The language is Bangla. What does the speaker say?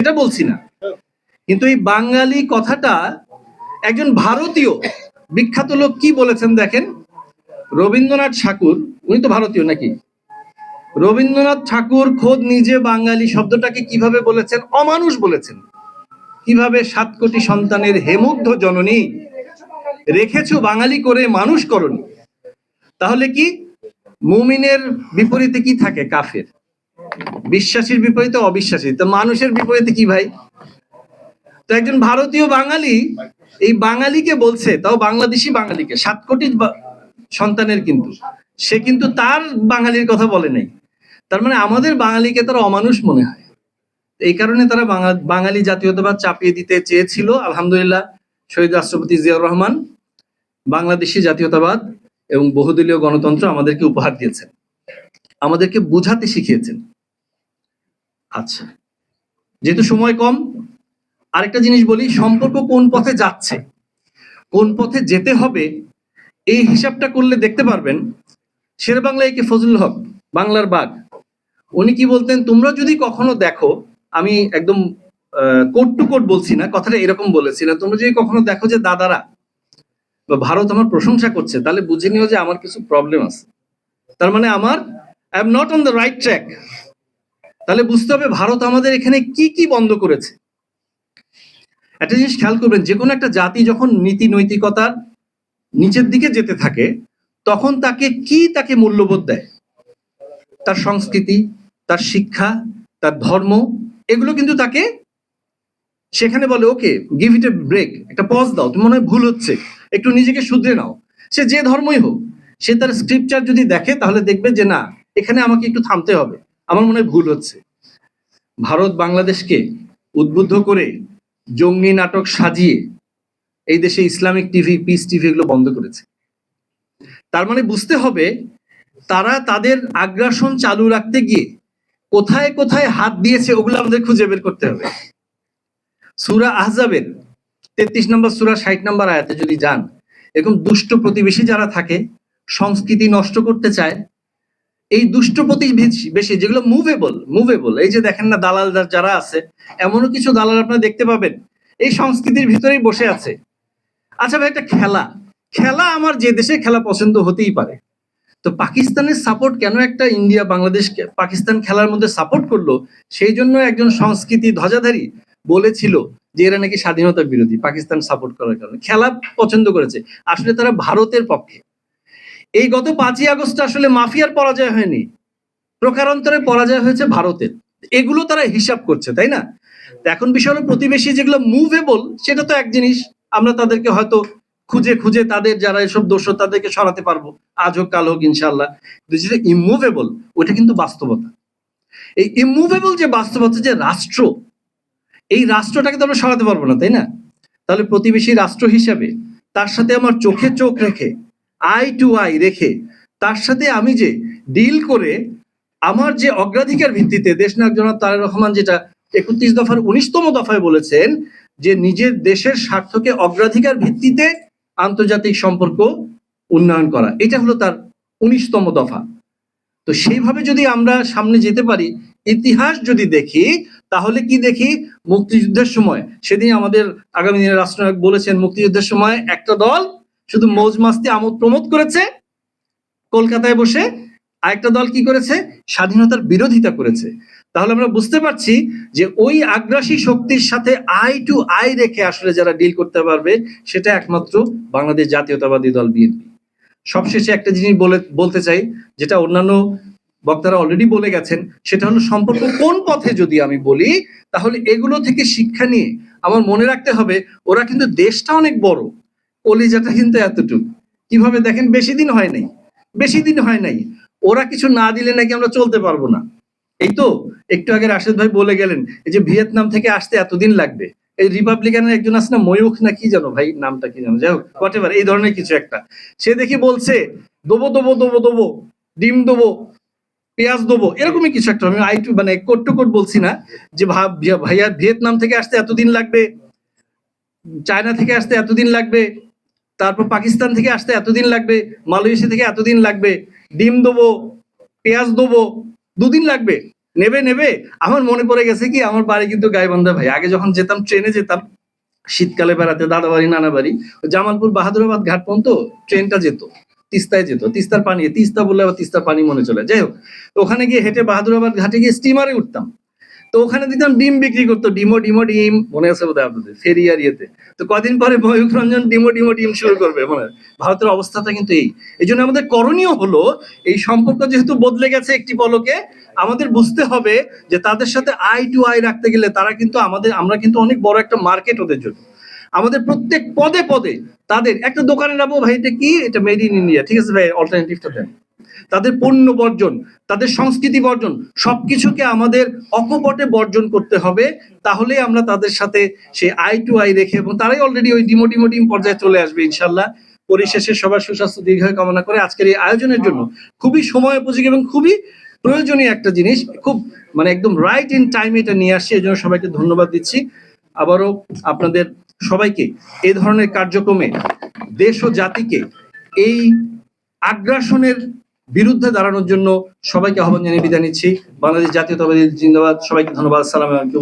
এটা বলছি না। কিন্তু এই বাঙালি কথাটা একজন ভারতীয়, বিখ্যাত লোক কি বলেছেন দেখেন? রবীন্দ্রনাথ ঠাকুর, উনি তো ভারতীয় নাকি? রবীন্দ্রনাথ ঠাকুর খোদ নিজে বাঙালি শব্দটাকে কীভাবে বলেছেন? অমানুষ বলেছেন। কীভাবে সাত কোটি সন্তানের হেমুগ্ধ জননী রেখেছো বাঙালি করে, মানুষ করনি? তাহলে কি মুমিনের বিপরীতে কি থাকে কাফের? বিশ্বাসীর বিপরীতে অবিশ্বাসী। তো মানুষের বিপরীতে কি ভাই? তো একজন ভারতীয় বাঙালি এই বাঙালিকে বলছে, তাও বাংলাদেশি বাঙালিকে, সাত কোটি সন্তানের কিন্তু। সে কিন্তু তার বাঙালির কথা বলে নাই। তার মানে আমাদের বাঙালিকে তারা অমানুষ মনে হয়। এই কারণে তারা বাঙা- বাঙালি জাতীয়তাবাদ চাপিয়ে দিতে চেয়েছিল, আলহামদুলিল্লাহ, শহীদ রাষ্ট্রপতি জিয়াউর রহমান। বাংলাদেশি জাতীয়তাবাদ এবং বহুদলীয় গণতন্ত্র আমাদেরকে উপহার দিয়েছেন। আমাদেরকে বুঝাতে শিখিয়েছেন। আচ্ছা। যেহেতু সময় কম, আরেকটা জিনিস বলি, সম্পর্ক কোন পথে যাচ্ছে, কোন পথে যেতে হবে, এই হিসাবটা করলে দেখতে পারবেন, শের বাংলায় কে ফজলুল হক, বাংলার বাঘ। উনি কি বলতেন, তোমরা যদি কখনো দেখো, আমি একদম কোট টু কোট বলছি না, কথাটা এরকম বলেছি না, তোমরা যদি কখনো দেখো যে দাদারা, বা ভারত আমার প্রশংসা করছে, তাহলে বুঝে নিও যে আমার কিছু প্রবলেম আছে। তার মানে আমার I am not on the right track তাহলে বুঝতে হবে ভারত আমাদের এখানে কি কি বন্ধ করেছে। একটা জিনিস খেয়াল করবেন, যে কোনো একটা জাতি যখন নীতি নৈতিকতার নিচের দিকে যেতে থাকে, তখন তাকে কি তাকে মূল্যবোধ দেয়? তার সংস্কৃতি, তার শিক্ষা, তার ধর্ম, এগুলো কিন্তু তাকে সেখানে বলে, okay give it a break একটা পজ দাও, তুমি মনে হয় ভুল হচ্ছে, একটু নিজেকে শুধরে নাও। সে যে ধর্মই হোক, সে তার স্ক্রিপচার যদি দেখে, তাহলে দেখবে যে না, এখানে আমাকে একটু থামতে হবে। আমার মনে ভুল হচ্ছে। ভারত বাংলাদেশকে উদ্বুদ্ধ করে জঙ্গি নাটক সাজিয়ে এই দেশে ইসলামিক টিভি, পিস টিভি এগুলো বন্ধ করেছে। তার মানে বুঝতে হবে, তারা তাদের আগ্রাসন চালু রাখতে গিয়ে কোথায় কোথায় হাত দিয়েছে ওগুলো আমাদের খুঁজে বের করতে হবে। সুরা আহজাবের তেত্রিশ নম্বর, সুরা ষাট নম্বর আয়াতে যদি যান, এরকম দুষ্ট প্রতিবেশী যারা থাকে, সংস্কৃতি নষ্ট করতে চায় এই দুষ্ট প্রতিবেশী, বেশি, যেগুলো মুভেবল মুভেবল এই যে দেখেন না দালাল যারা আছে, এমনও কিছু দালাল আপনারা দেখতে পাবেন। এই সংস্কৃতির ভিতরেই বসে আছে। আচ্ছা ভাই, একটা খেলা। খেলা আমার যে দেশে খেলা পছন্দ হতেই পারে। তো পাকিস্তানের সাপোর্ট কেন একটা ইন্ডিয়া, বাংলাদেশ পাকিস্তান খেলার মধ্যে সাপোর্ট করল? সেই জন্য একজন সংস্কৃতি ধ্বজাধারী বলেছিল যে এরা নাকি স্বাধীনতা বিরোধী, পাকিস্তান সাপোর্ট করার কারণে। খেলা পছন্দ করেছে। আসলে তারা ভারতের পক্ষে। এই গত পাঁচই আগস্ট আসলে মাফিয়ার পরাজয় হয়নি, প্রকারান্তরে পরাজয় হয়েছে ভারতের। এগুলো তারা হিসাব করছে, তাই না? এখন বিষয় হলো প্রতিবেশী যেগুলো মুভেবল সেটা তো এক জিনিস, আমরা তাদেরকে হয়তো খুঁজে খুঁজে তাদের যারা এসব দোষ, তাদেরকে সরাতে পারব। আজ হোক, কাল হোক ইনশাল্লাহ যেটা ইমুভেবল ওটা কিন্তু বাস্তবতা। এই ইমুভেবল যে বাস্তবতা, যে রাষ্ট্র, এই রাষ্ট্রটাকে তো আমরা সরাতে পারব না, তাই না? তাহলে প্রতিবেশী রাষ্ট্র হিসাবে তার সাথে আমার চোখে চোখ রেখে আই টু আই রেখে, তার সাথে আমি যে ডিল করে আমার যে অগ্রাধিকার ভিত্তিতে দেশ নায়ক জনাব তারেক রহমান যেটা একত্রিশ দফার উনিশতম দফায় বলেছেন যে নিজের দেশের স্বার্থকে অগ্রাধিকার ভিত্তিতে আন্তর্জাতিক সম্পর্ক উন্নয়ন করা, এটা হলো তার উনিশতম দফা। তো সেইভাবে যদি আমরা সামনে যেতে পারি, ইতিহাস যদি দেখি, তাহলে কি দেখি? মুক্তিযুদ্ধের সময়, সেদিন আমাদের আগামী দিনের রাষ্ট্রনায়ক বলেছেন, মুক্তিযুদ্ধের সময় একটা দল শুধু মৌজ মাস্তি আমোদ প্রমোদ করেছে। কলকাতায় বসে আরেকটা দল কি করেছে? স্বাধীনতার বিরোধিতা করেছে। তাহলে আমরা বুঝতে পারছি যে ওই আগ্রাসী শক্তির সাথে আই টু আই রেখে আসলে যারা ডিল করতে পারবে, সেটা একমাত্র বাংলাদেশ জাতীয়তাবাদী দল বিএনপি। সবশেষে একটা জিনিস বলে, বলতে চাই, যেটা অন্যান্য বক্তারা অলরেডি বলে গেছেন, সেটা হলো সম্পর্ক কোন পথে যদি আমি বলি, তাহলে এগুলো থেকে শিক্ষা নিয়ে আমার মনে রাখতে হবে, ওরা কিন্তু দেশটা অনেক বড়। কলিজাটা কিন্তু এতটুকু। কীভাবে দেখেন, বেশি দিন হয় নাই, বেশি দিন হয় নাই। ওরা কিছু না দিলে নাকি আমরা চলতে পারব না। এই তো, একটু আগে রাশেদ ভাই বলে গেলেন, এই যে ভিয়েতনাম থেকে আসতে এতদিন লাগবে। এই রিপাবলিকানের একজন আছে না, ময়ূখ না কি জানো ভাই, নামটা কি জানো যাই হোক হোয়াট এই ধরনের কিছু একটা। সে দেখি বলছে, দোবো দোবো দোবো দোবো, ডিম দেবো, পেঁয়াজ দেবো, এরকমই কিছু একটা। আমি আই টু মানে কোট টু কোট বলছি না, যে ভাইয়া ভিয়েতনাম থেকে আসতে এতদিন লাগবে, চায়না থেকে আসতে এতদিন লাগবে তারপর পাকিস্তান থেকে আসতে এতদিন লাগবে, মালয়েশিয়া থেকে এতদিন লাগবে, ডিম দেবো, পেঁয়াজ দেবো, দুদিন লাগবে। নেবে নেবে। আমার মনে পড়ে গেছে কি, আমার বাড়ি কিন্তু গাইবান্ধা ভাই। আগে যখন যেতাম, ট্রেনে যেতাম, শীতকালে বেড়াতে দাদা বাড়ি নানা বাড়ি জামালপুর বাহাদুরাবাদ ঘাট পর্যন্ত ট্রেনটা যেত, তিস্তায় যেত। তিস্তার পানি, তিস্তা বললে আবার তিস্তার পানি মনে চলে। যাই হোক, ওখানে গিয়ে হেঁটে বাহাদুরাবাদ ঘাটে গিয়ে স্টিমারে উঠতাম। তো ওখানে দেখতাম ডিম বিক্রি করতো, ডিমো ডিমো, ডিম, মনে আছে বোধহয় আপনাদের, ফেরি আর ইয়েতে। তো কদিন পরে ময়ূখ রঞ্জন ডিমো ডিমো, ডিম শুরু করবে, মনে। ভারতের অবস্থাটা কিন্তু এই। এই জন্য আমাদের করণীয় হলো, এই সম্পর্ক যেহেতু বদলে গেছে একটি পলকে, আমাদের বুঝতে হবে যে তাদের সাথে আই টু আই রাখতে গেলে তারা কিন্তু আমাদের, আমরা কিন্তু অনেক বড় একটা মার্কেট ওদের জন্য। আমাদের প্রত্যেক পদে পদে তাদের, একটা দোকানে যাব ভাই, এটা কি? এটা মেড ইন ইন্ডিয়া ঠিক আছে ভাই অল্টারনেটিভটা দেন। তাদের পণ্য বর্জন, তাদের সংস্কৃতি বর্জন, সবকিছুকে আমাদের অকপটে বর্জন করতে হবে তাহলে আমরা তাদের সাথে সেই আই টু আই রেখে এবং তারাই অলরেডি ওই ডিমো ডিমো ডিম পর্যায়ে চলে আসবে ইনশাল্লাহ পরিশেষে সবার সুস্বাস্থ্য, দীর্ঘায়ু কামনা করে আজকের এই আয়োজনের জন্য খুবই সময় উপযোগী এবং খুবই প্রয়োজনীয় একটা জিনিস, খুব মানে একদম রাইট ইন টাইম এটা নিয়ে আসছি এই জন্য সবাইকে ধন্যবাদ দিচ্ছি। আবারও আপনাদের সবাইকে এই ধরনের কার্যক্রমে দেশ ও জাতিকে এই আগ্রাসনের বিরুদ্ধে দাঁড়ানোর জন্য সবাইকে আহ্বান জানিয়ে বিদায় নিচ্ছি। বাংলাদেশ জাতীয়তাবাদী জিন্দাবাদ। সবাইকে ধন্যবাদ। সালাম